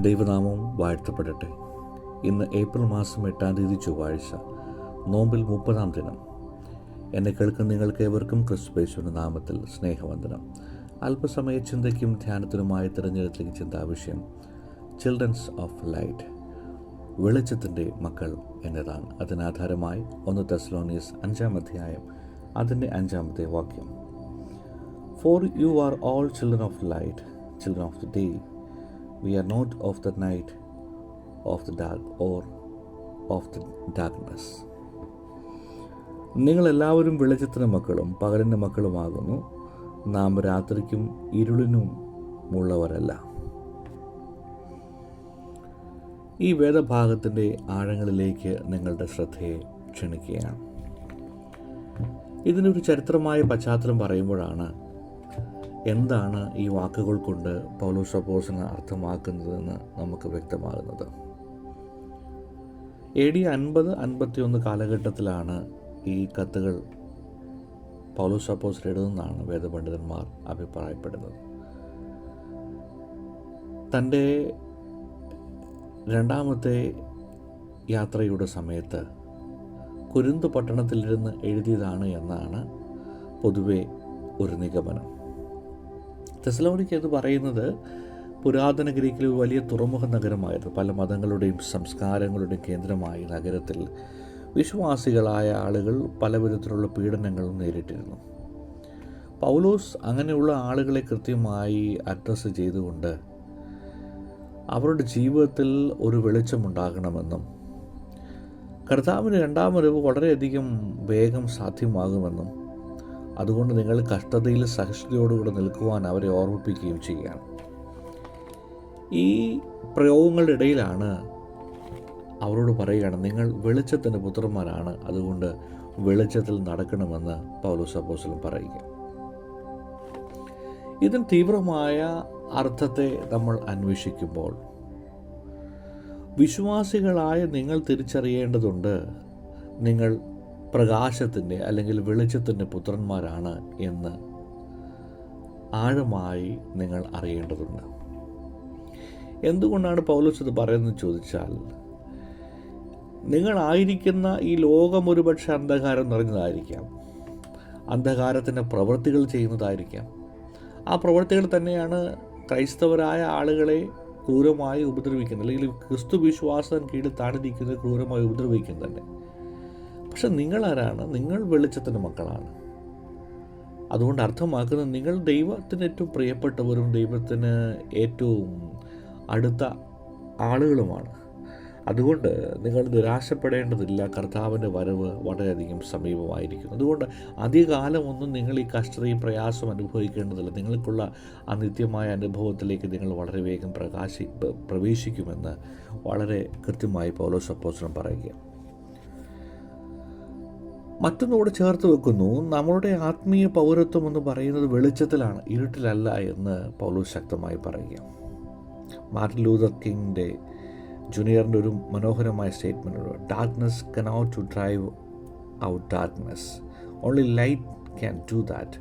ദൈവനാമം വാഴ്ത്തപ്പെടട്ടെ. ഇന്ന് ഏപ്രിൽ മാസം എട്ടാം തീയതി ചൊവ്വാഴ്ച നോമ്പിൽ മുപ്പതാം ദിനം. എന്നെ കേൾക്കുന്ന നിങ്ങൾക്ക് ഏവർക്കും ക്രിസ്തുപേശുവിന്റെ നാമത്തിൽ സ്നേഹവന്ദനം. അല്പസമയ ചിന്തയ്ക്കും ധ്യാനത്തിനുമായി തിരഞ്ഞെടുത്തിലേക്ക് ചിന്താവിഷയം ചിൽഡ്രൻസ് ഓഫ് ലൈറ്റ് വെളിച്ചത്തിന്റെ മക്കൾ എന്നതാണ്. അതിനാധാരമായി ഒന്ന് തെസ്ലോണിയസ് അഞ്ചാം അധ്യായം അതിന്റെ അഞ്ചാമത്തെ വാക്യം. For you are all children of light children of the day we are not of the night of the dark or of the darkness നിങ്ങളെല്ലാവരും വെളിച്ചത്തിന്റെ മക്കളും പകലിന്റെ മക്കളുമാകുന്നു. നാം രാത്രിക്കും ഇരുളിനും ഉള്ളവരല്ല. ഈ വേദഭാഗത്തിന്റെ ആഴങ്ങളിലേക്ക് നിങ്ങളുടെ ശ്രദ്ധയെ ക്ഷണിക്കുകയാണ്. ഇതിനൊരു ചരിത്രമായ പശ്ചാത്തലം പറയുമ്പോഴാണ് എന്താണ് ഈ വാക്കുകൾ കൊണ്ട് പൗലോസ് അപ്പോസിന് അർത്ഥമാക്കുന്നതെന്ന് നമുക്ക് വ്യക്തമാകുന്നത്? എ ഡി അൻപത് അൻപത്തിയൊന്ന് കാലഘട്ടത്തിലാണ് ഈ കത്തുകൾ പൗലോസ് അപ്പോസ് എഴുതുന്നതാണ് വേദപണ്ഡിതന്മാർ അഭിപ്രായപ്പെടുന്നത്. തന്റെ രണ്ടാമത്തെ യാത്രയുടെ സമയത്ത് കുരുന്ത് പട്ടണത്തിലിരുന്ന് എഴുതിയതാണ് എന്നാണ് പൊതുവെ ഒരു നിഗമനം. തെസലോണിക്ക് എന്ന് പറയുന്നത് പുരാതന ഗ്രീക്കിലെ ഒരു വലിയ തുറമുഖ നഗരമായിരുന്നു. പല മതങ്ങളുടെയും സംസ്കാരങ്ങളുടെയും കേന്ദ്രമായ നഗരത്തിൽ വിശ്വാസികളായ ആളുകൾ പലവിധത്തിലുള്ള പീഡനങ്ങളും നേരിട്ടിരുന്നു. പൗലോസ് അങ്ങനെയുള്ള ആളുകളെ കൃത്യമായി അഡ്രസ്സ് ചെയ്തുകൊണ്ട് അവരുടെ ജീവിതത്തിൽ ഒരു വെളിച്ചമുണ്ടാകണമെന്നും കർത്താവിന് രണ്ടാം വരവ് വളരെയധികം വേഗം സാധ്യമാകുമെന്നും അതുകൊണ്ട് നിങ്ങൾ കഷ്ടതയിൽ സഹിഷ്ണുതയോടുകൂടെ നിൽക്കുവാൻ അവരെ ഓർമ്മിപ്പിക്കുകയും ചെയ്യുകയാണ്. ഈ പ്രയോഗങ്ങളുടെ ഇടയിലാണ് അവരോട് പറയുകയാണ് നിങ്ങൾ വെളിച്ചത്തിന്റെ പുത്രന്മാരാണ് അതുകൊണ്ട് വെളിച്ചത്തിൽ നടക്കണമെന്ന് പൗലോസ് അപ്പോസലും പറയുക. ഇതിന് തീവ്രമായ അർത്ഥത്തെ നമ്മൾ അന്വേഷിക്കുമ്പോൾ വിശ്വാസികളായ നിങ്ങൾ തിരിച്ചറിയേണ്ടതുണ്ട് നിങ്ങൾ പ്രകാശത്തിന്റെ അല്ലെങ്കിൽ വെളിച്ചത്തിന്റെ പുത്രന്മാരാണ് എന്ന് ആഴമായി നിങ്ങൾ അറിയേണ്ടതുണ്ട്. എന്തുകൊണ്ടാണ് പൗലോസ് ഇത് പറയുന്നത് ചോദിച്ചാൽ നിങ്ങളായിരിക്കുന്ന ഈ ലോകം ഒരുപക്ഷെ അന്ധകാരം നിറഞ്ഞതായിരിക്കാം. അന്ധകാരത്തിന്റെ പ്രവൃത്തികൾ ചെയ്യുന്നതായിരിക്കാം. ആ പ്രവൃത്തികൾ തന്നെയാണ് ക്രൈസ്തവരായ ആളുകളെ ക്രൂരമായി ഉപദ്രവിക്കുന്നത്. അല്ലെങ്കിൽ ക്രിസ്തു വിശ്വാസം കീഴിൽ താണിരിക്കുന്നത് ക്രൂരമായി ഉപദ്രവിക്കുന്നത് തന്നെ പക്ഷെ നിങ്ങളാരാണ്? നിങ്ങൾ വെളിച്ചത്തിന്റെ മക്കളാണ്. അതുകൊണ്ട് അർത്ഥമാക്കുന്നത് നിങ്ങൾ ദൈവത്തിന് ഏറ്റവും പ്രിയപ്പെട്ടവരും ദൈവത്തിന് ഏറ്റവും അടുത്ത ആളുകളുമാണ്. അതുകൊണ്ട് നിങ്ങൾ നിരാശപ്പെടേണ്ടതില്ല. കർത്താവിന്റെ വരവ് വളരെയധികം സമീപമായിരിക്കുന്നു. അതുകൊണ്ട് അധികകാലമൊന്നും നിങ്ങൾ ഈ കഷ്ടതയും പ്രയാസം അനുഭവിക്കേണ്ടതില്ല. നിങ്ങൾക്കുള്ള ആ നിത്യമായ അനുഭവത്തിലേക്ക് നിങ്ങൾ വളരെ വേഗം പ്രകാശി പ്രവേശിക്കുമെന്ന് വളരെ കൃത്യമായി പൗലോസ് അപ്പോസനം പറയുക മറ്റൊന്നുകൂടെ ചേർത്ത് വെക്കുന്നു നമ്മളുടെ ആത്മീയ പൗരത്വം എന്ന് പറയുന്നത് വെളിച്ചത്തിലാണ് ഇരുട്ടിലല്ല എന്ന് പൗലോസ് ശക്തമായി പറയുക മാർട്ടിൻ ലൂതർ കിങ്ങിന്റെ ജൂനിയറിന്റെ ഒരു മനോഹരമായ statement darkness cannot to drive out darkness only light can do that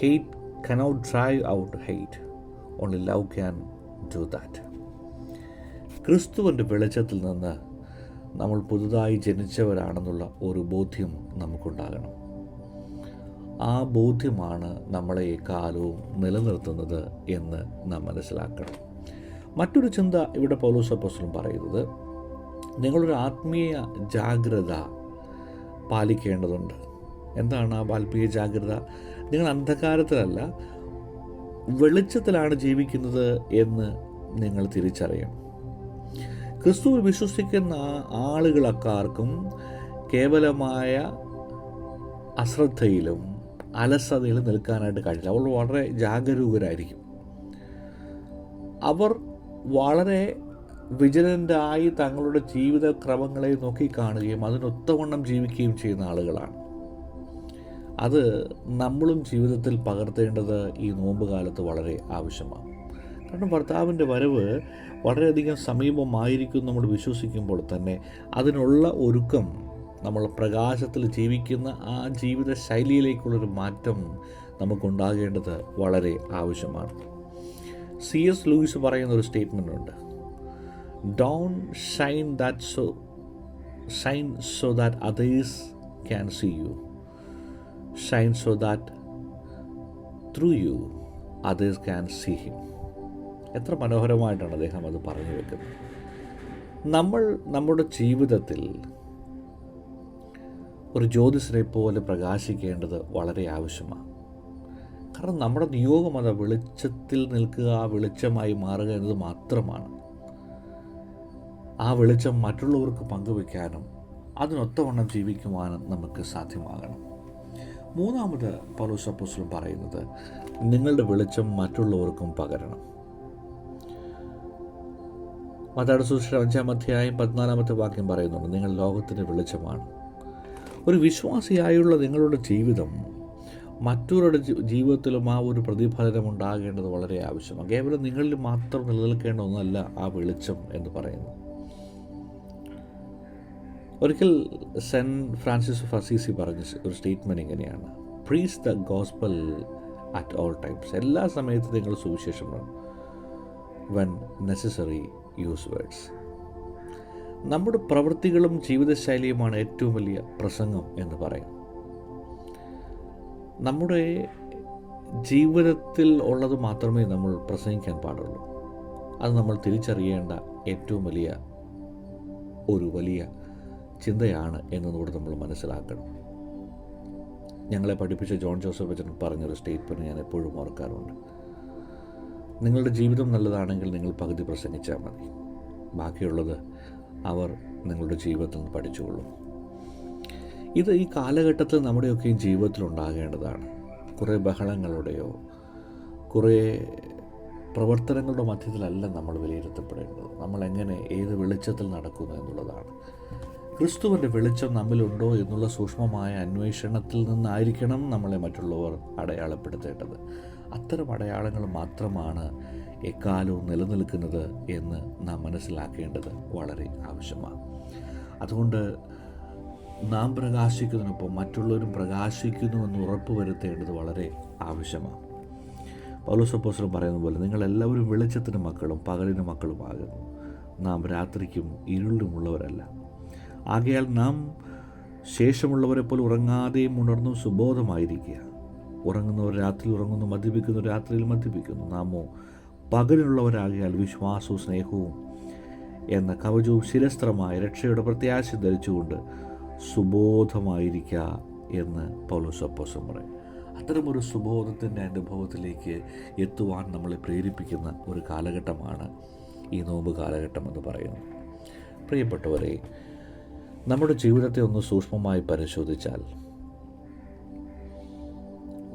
hate cannot drive out hate only love can do that ക്രിസ്തുവിന്റെ വെളിച്ചത്തിൽ നിന്ന് നമ്മൾ പുതുതായി ജനിച്ചവരാണെന്നുള്ള ഒരു ബോധ്യം നമുക്കുണ്ടാകണം. ആ ബോധ്യമാണ് നമ്മളെ എക്കാലവും നിലനിർത്തുന്നത് എന്ന് നാം മനസ്സിലാക്കണം. മറ്റൊരു ചിന്ത ഇവിടെ പൗലോസ് അപ്പോസ്ലം പറയുന്നത് നിങ്ങളൊരു ആത്മീയ ജാഗ്രത പാലിക്കേണ്ടതുണ്ട്. എന്താണ് ആ ആത്മീയ ജാഗ്രത? നിങ്ങൾ അന്ധകാരത്തിലല്ല വെളിച്ചത്തിലാണ് ജീവിക്കുന്നത് എന്ന് നിങ്ങൾ തിരിച്ചറിയണം. ക്രിസ്തുവിൽ വിശ്വസിക്കുന്ന ആളുകളക്കാർക്കും കേവലമായ അശ്രദ്ധയിലും അലസതയിലും നിൽക്കാനായിട്ട് കഴിയില്ല അവർ വളരെ ജാഗരൂകരായിരിക്കും. അവർ വളരെ വിജിലന്റായി തങ്ങളുടെ ജീവിതക്രമങ്ങളെ നോക്കിക്കാണുകയും അതിനൊത്തവണ്ണം ജീവിക്കുകയും ചെയ്യുന്ന ആളുകളാണ്. അത് നമ്മളും ജീവിതത്തിൽ പകർത്തേണ്ടത് ഈ നോമ്പ് കാലത്ത് വളരെ ആവശ്യമാണ്. കാരണം ഭർത്താവിന്റെ വരവ് വളരെയധികം സമീപമായിരിക്കും നമ്മൾ വിശ്വസിക്കുമ്പോൾ തന്നെ അതിനുള്ള ഒരുക്കം നമ്മൾ പ്രകാശത്തിൽ ജീവിക്കുന്ന ആ ജീവിത ശൈലിയിലേക്കുള്ളൊരു മാറ്റം നമുക്കുണ്ടാകേണ്ടത് വളരെ ആവശ്യമാണ്. സി എസ് ലൂയിസ് പറയുന്ന ഒരു സ്റ്റേറ്റ്മെന്റ് ഉണ്ട്. Don't shine that so shine so that others can see you shine so that through you others can see him എത്ര മനോഹരമായിട്ടാണ് അദ്ദേഹം അത് പറഞ്ഞു വെക്കുന്നത്. നമ്മൾ നമ്മുടെ ജീവിതത്തിൽ ഒരു ജ്യോതിഷനെ പോലെ പ്രകാശിക്കേണ്ടത് വളരെ ആവശ്യമാണ്. കാരണം നമ്മുടെ നിയോഗം അത് വെളിച്ചത്തിൽ നിൽക്കുക ആ വെളിച്ചമായി മാറുക എന്നത് മാത്രമാണ്. ആ വെളിച്ചം മറ്റുള്ളവർക്ക് പങ്കുവെക്കാനും അതിനൊത്തവണ്ണം ജീവിക്കുവാനും നമുക്ക് സാധ്യമാകണം. മൂന്നാമത് പൗലോസപ്പോസ്ലും പറയുന്നത് നിങ്ങളുടെ വെളിച്ചം മറ്റുള്ളവർക്കും പകരണം. മതാട് സുശേഷം അഞ്ചാം അധ്യായം പതിനാലാമത്തെ വാക്യം പറയുന്നുണ്ട്. നിങ്ങൾ ലോകത്തിന്റെ വെളിച്ചമാണ്. ഒരു വിശ്വാസിയായുള്ള നിങ്ങളുടെ ജീവിതം മറ്റൊരുടെ ജീവിതത്തിലും ആ ഒരു പ്രതിഫലനം ഉണ്ടാകേണ്ടത് വളരെ ആവശ്യമാണ്. കേവലം നിങ്ങളിൽ മാത്രം നിലനിൽക്കേണ്ട ഒന്നല്ല ആ വെളിച്ചം എന്ന് പറയുന്നു ഒരിക്കൽ സെന്റ് ഫ്രാൻസിസ് ഓഫ് അസീസി പറഞ്ഞ ഒരു സ്റ്റേറ്റ്മെന്റ് ഇങ്ങനെയാണ്. Preach the gospel at all times എല്ലാ സമയത്തും നിങ്ങൾ സുവിശേഷം വെൻ നെസസറി യൂസ് വേഡ്സ് നമ്മുടെ പ്രവൃത്തികളും ജീവിതശൈലിയുമാണ് ഏറ്റവും വലിയ പ്രസംഗം എന്ന് പറയാം. നമ്മുടെ ജീവിതത്തിൽ ഉള്ളത് മാത്രമേ നമ്മൾ പ്രസംഗിക്കാൻ പാടുള്ളൂ. അത് നമ്മൾ തിരിച്ചറിയേണ്ട ഏറ്റവും വലിയ ഒരു വലിയ ചിന്തയാണ് എന്നതുകൂടെ നമ്മൾ മനസ്സിലാക്കണം. ഞങ്ങളെ പഠിപ്പിച്ച ജോൺ ജോസഫ് ബച്ചൻ പറഞ്ഞൊരു സ്റ്റേറ്റ്മെന്റ് ഞാൻ എപ്പോഴും ഓർക്കാറുണ്ട്. നിങ്ങളുടെ ജീവിതം നല്ലതാണെങ്കിൽ നിങ്ങൾ പകുതി പ്രസംഗിച്ചാൽ മതി. ബാക്കിയുള്ളത് അവർ നിങ്ങളുടെ ജീവിതത്തിൽ നിന്ന് പഠിച്ചുകൊള്ളും. ഇത് ഈ കാലഘട്ടത്തിൽ നമ്മുടെയൊക്കെയും ജീവിതത്തിൽ ഉണ്ടാകേണ്ടതാണ്. കുറേ ബഹളങ്ങളുടെയോ കുറേ പ്രവർത്തനങ്ങളുടെ മധ്യത്തിലല്ല നമ്മൾ വിലയിരുത്തപ്പെടേണ്ടത്. നമ്മൾ എങ്ങനെ ഏത് വെളിച്ചത്തിൽ നടക്കുന്നു എന്നുള്ളതാണ്. ക്രിസ്തുവിന്റെ വെളിച്ചം നമ്മിലുണ്ടോ എന്നുള്ള സൂക്ഷ്മമായ അന്വേഷണത്തിൽ നിന്നായിരിക്കണം നമ്മളെ മറ്റുള്ളവർ അടയാളപ്പെടുത്തേണ്ടത്. അത്തരം അടയാളങ്ങൾ മാത്രമാണ് എക്കാലവും നിലനിൽക്കുന്നത് എന്ന് നാം മനസ്സിലാക്കേണ്ടത് വളരെ ആവശ്യമാണ്. അതുകൊണ്ട് നാം പ്രകാശിക്കുന്നതിനൊപ്പം മറ്റുള്ളവരും പ്രകാശിക്കുന്നുവെന്ന് ഉറപ്പ് വരുത്തേണ്ടത് വളരെ ആവശ്യമാണ്. പൗലോസപ്പോസറും പറയുന്ന പോലെ നിങ്ങളെല്ലാവരും വെളിച്ചത്തിന് മക്കളും പകലിന് മക്കളുമാകുന്നു. നാം രാത്രിക്കും ഇരുളിനുമുള്ളവരല്ല ആകയാൽ നാം ശേഷമുള്ളവരെ പോലെ ഉറങ്ങാതെയും ഉണർന്നും സുബോധമായിരിക്കുക ഉറങ്ങുന്നവർ രാത്രി ഉറങ്ങുന്നു മദ്യപിക്കുന്നു രാത്രിയിൽ മദ്യപിക്കുന്നു. നാമോ പകലുള്ളവരാകിയാൽ വിശ്വാസവും സ്നേഹവും എന്ന കവചവും ശിരസ്ത്രമായ രക്ഷയുടെ പ്രത്യാശ ധരിച്ചുകൊണ്ട് സുബോധമായിരിക്കുക എന്ന് പൗലോസപ്പോസം പറയും. അത്തരമൊരു സുബോധത്തിന്റെ അനുഭവത്തിലേക്ക് എത്തുവാൻ നമ്മളെ പ്രേരിപ്പിക്കുന്ന ഒരു കാലഘട്ടമാണ് ഈ നോമ്പ് കാലഘട്ടം എന്ന് പറയുന്നത്. പ്രിയപ്പെട്ടവരെ നമ്മുടെ ജീവിതത്തെ ഒന്ന് സൂക്ഷ്മമായി പരിശോധിച്ചാൽ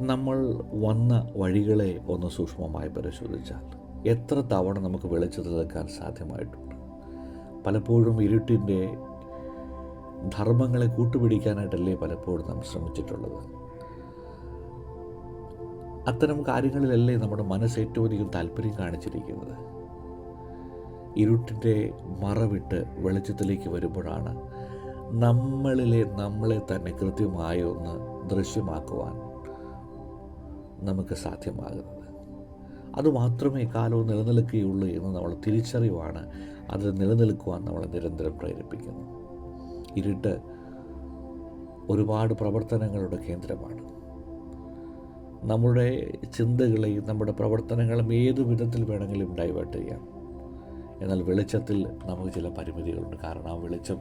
നമ്മൾ വന്ന വഴികളെ ഒന്ന് സൂക്ഷ്മമായി പരിശോധിച്ചാൽ എത്ര തവണ നമുക്ക് വെളിച്ചത്തിൽ നിൽക്കാൻ സാധ്യമായിട്ടുണ്ട്. പലപ്പോഴും ഇരുട്ടിന്റെ ധർമ്മങ്ങളെ കൂട്ടുപിടിക്കാനായിട്ടല്ലേ പലപ്പോഴും നാം ശ്രമിച്ചിട്ടുള്ളത്. അത്തരം കാര്യങ്ങളിലല്ലേ നമ്മുടെ മനസ്സ് ഏറ്റവും അധികം താല്പര്യം കാണിച്ചിരിക്കുന്നത്. ഇരുട്ടിന്റെ മറവിട്ട് വെളിച്ചത്തിലേക്ക് വരുമ്പോഴാണ് നമ്മളിലെ നമ്മളെ തന്നെ കൃത്യമായി ഒന്ന് ദൃശ്യമാക്കുവാൻ നമുക്ക് സാധ്യമാകുന്നത്. അതുമാത്രമേ കാലവും നിലനിൽക്കുകയുള്ളൂ എന്ന് നമ്മൾ തിരിച്ചറിവാണ് അത് നിലനിൽക്കുവാൻ നമ്മളെ നിരന്തരം പ്രേരിപ്പിക്കുന്നു. ഇരുട്ട് ഒരുപാട് പ്രവർത്തനങ്ങളുടെ കേന്ദ്രമാണ്. നമ്മുടെ ചിന്തകളെയും നമ്മുടെ പ്രവർത്തനങ്ങളും ഏത് വിധത്തിൽ വേണമെങ്കിലും ഡൈവേർട്ട് ചെയ്യാം. എന്നാൽ വെളിച്ചത്തിൽ നമുക്ക് ചില പരിമിതികളുണ്ട്. കാരണം ആ വെളിച്ചം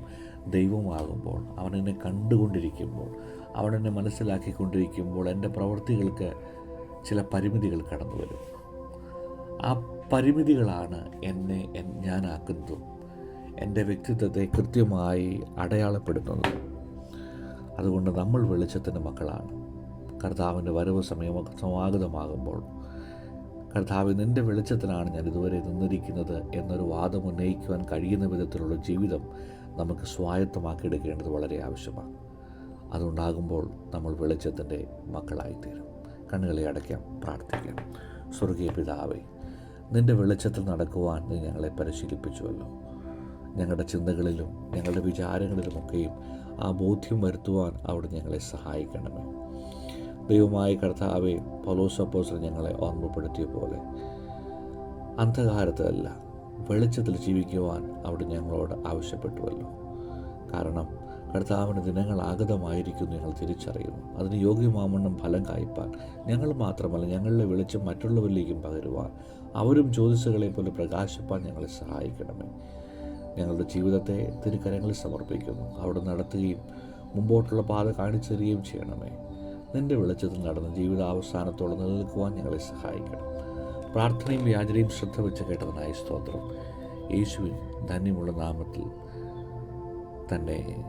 ദൈവമാകുമ്പോൾ അവനെന്നെ കണ്ടുകൊണ്ടിരിക്കുമ്പോൾ അവനെന്നെ മനസ്സിലാക്കിക്കൊണ്ടിരിക്കുമ്പോൾ എന്റെ പ്രവൃത്തികൾക്ക് ചില പരിമിതികൾ കടന്നു വരും. ആ പരിമിതികളാണ് എന്നെ ഞാനാക്കുന്നതും. എന്റെ വ്യക്തിത്വത്തെ കൃത്യമായി അടയാളപ്പെടുത്തുന്നതും. അതുകൊണ്ട് നമ്മൾ വെളിച്ചത്തിന്റെ മക്കളാണ്. കർത്താവിന്റെ വരവ് സമയം സമാഗതമാകുമ്പോൾ കർത്താവ് നിന്റെ വെളിച്ചത്തിലാണ് ഞാൻ ഇതുവരെ നിന്നിരിക്കുന്നത് എന്നൊരു വാദം ഉന്നയിക്കുവാൻ കഴിയുന്ന വിധത്തിലുള്ള ജീവിതം നമുക്ക് സ്വായത്തമാക്കിയെടുക്കേണ്ടത് വളരെ ആവശ്യമാണ്. അതുണ്ടാകുമ്പോൾ നമ്മൾ വെളിച്ചത്തിന്റെ മക്കളായിത്തീരും. കണ്ണുകളെ അടയ്ക്കാം പ്രാർത്ഥിക്കാം സ്വർഗീയ പിതാവേ നിന്റെ വെളിച്ചത്തിൽ നടക്കുവാൻ നീ ഞങ്ങളെ പരിശീലിപ്പിച്ചുവല്ലോ. ഞങ്ങളുടെ ചിന്തകളിലും ഞങ്ങളുടെ വിചാരങ്ങളിലുമൊക്കെയും ആ ബോധ്യം വരുത്തുവാൻ അവിടെ ഞങ്ങളെ സഹായിക്കണമേ. ദൈവമായ കർത്താവെ പലോസപ്പോസർ ഞങ്ങളെ ഓർമ്മപ്പെടുത്തിയ പോലെ അന്ധകാരത്തിലല്ല വെളിച്ചത്തിൽ ജീവിക്കുവാൻ അവിടെ ഞങ്ങളോട് ആവശ്യപ്പെട്ടുവല്ലോ. കാരണം കർത്താവിന് ദിനങ്ങൾ ആഗതമായിരിക്കുന്നു ഞങ്ങൾ തിരിച്ചറിയുന്നു. അതിന് യോഗ്യമാമണ്ണം ഫലം കായ്പാൻ ഞങ്ങൾ മാത്രമല്ല ഞങ്ങളുടെ വെളിച്ചം മറ്റുള്ളവരിലേക്കും പകരുവാൻ. അവരും ജ്യോതിസുകളെ പോലെ പ്രകാശിപ്പാൻ ഞങ്ങളെ സഹായിക്കണമേ. ഞങ്ങളുടെ ജീവിതത്തെ തിരുക്കരങ്ങളിൽ സമർപ്പിക്കുന്നു. അവിടെ നടത്തുകയും മുമ്പോട്ടുള്ള പാത കാണിച്ചു തരികയും ചെയ്യണമേ. നിന്റെ വെളിച്ചത്തിൽ നടന്ന് ജീവിതാവസാനത്തോടെ നിലനിൽക്കുവാൻ ഞങ്ങളെ സഹായിക്കണം. പ്രാർത്ഥനയും യാചനയും ശ്രദ്ധ വെച്ച് കേട്ടതിനായി സ്തോത്രം. യേശുവിൻ ധന്യമുള്ള നാമത്തിൽ തന്നെ